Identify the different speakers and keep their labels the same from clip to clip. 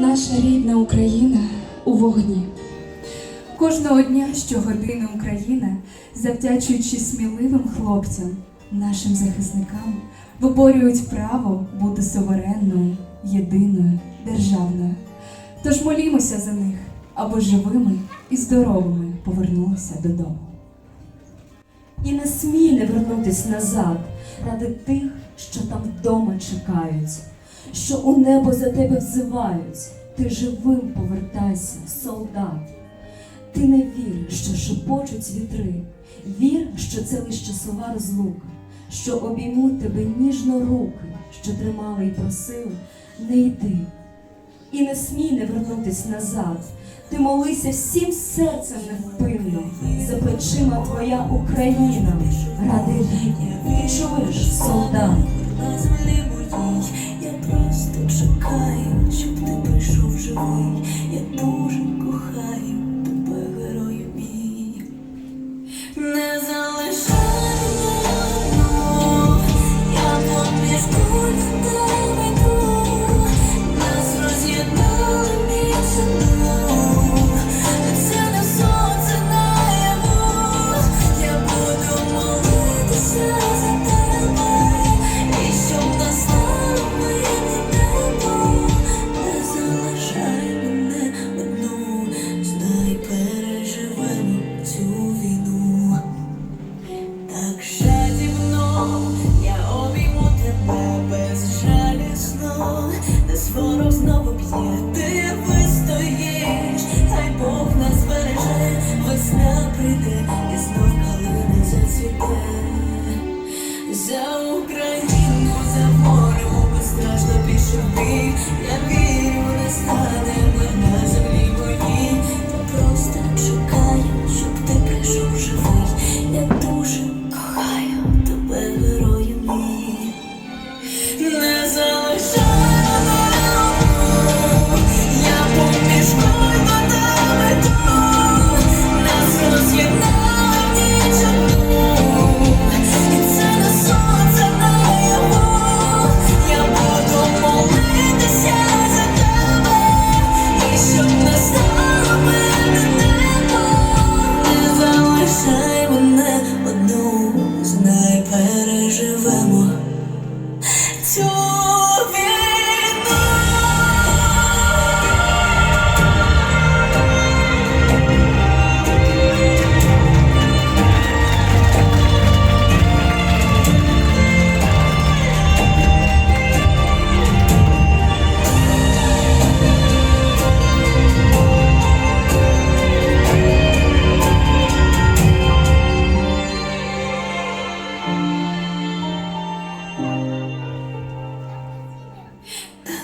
Speaker 1: Наша рідна Україна у вогні. Кожного дня, щогодини Україна, завдячуючи сміливим хлопцям, нашим захисникам, виборюють право бути суверенною, єдиною, державною. Тож молімося за них, аби живими і здоровими повернулися додому.
Speaker 2: І не смій не вернутись назад ради тих, що там вдома чекають, що у небо за тебе взивають. Ти живим повертайся, солдат. Ти не вір, що шепочуть вітри, вір, що це лише часова розлука, що обіймуть тебе ніжно руки, що тримали й просили, не йди. І не смій не вернутись назад. Ти молися всім серцем невпинно, за плечима твоя Україна, ради рідних, ти чуєш, солдат.
Speaker 3: Безстрашно пішов So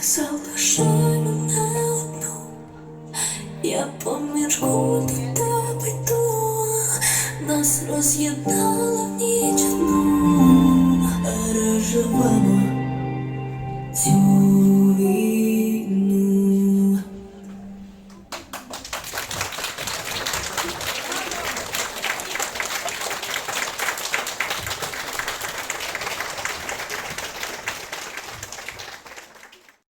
Speaker 3: Не залишай мене одну, я поміж куль до тебе йду, нас роз'єднала в ніч одну,